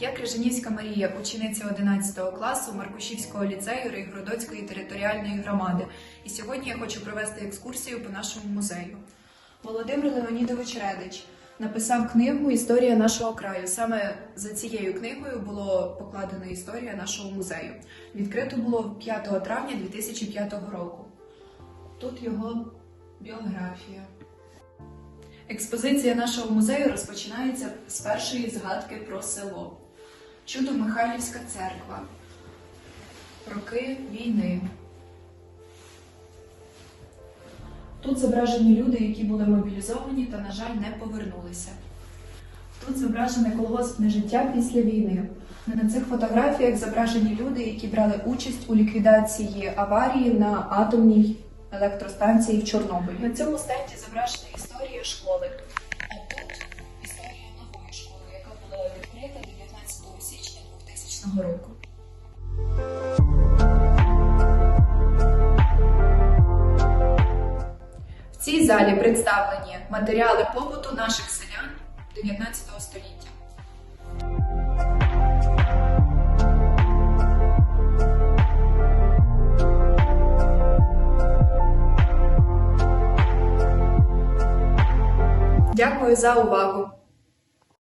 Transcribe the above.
Я Крижанівська Марія, учениця 11 класу Маркушівського ліцею Рейгородоцької територіальної громади. І сьогодні я хочу провести екскурсію по нашому музею. Володимир Леонідович Редич написав книгу Історія нашого краю. Саме за цією книгою було покладена історія нашого музею. Відкрито було 5 травня 2005 року. Тут його біографія. Експозиція нашого музею розпочинається з першої згадки про село. Чудо Михайлівська церква. Роки війни. Тут зображені люди, які були мобілізовані та, на жаль, не повернулися. Тут зображене колгоспне життя після війни. На цих фотографіях зображені люди, які брали участь у ліквідації аварії на атомній електростанції в Чорнобилі. На цьому стенді зображена історія 2000 року. В цій залі представлені матеріали побуту наших селян 19 століття. Дякую за увагу!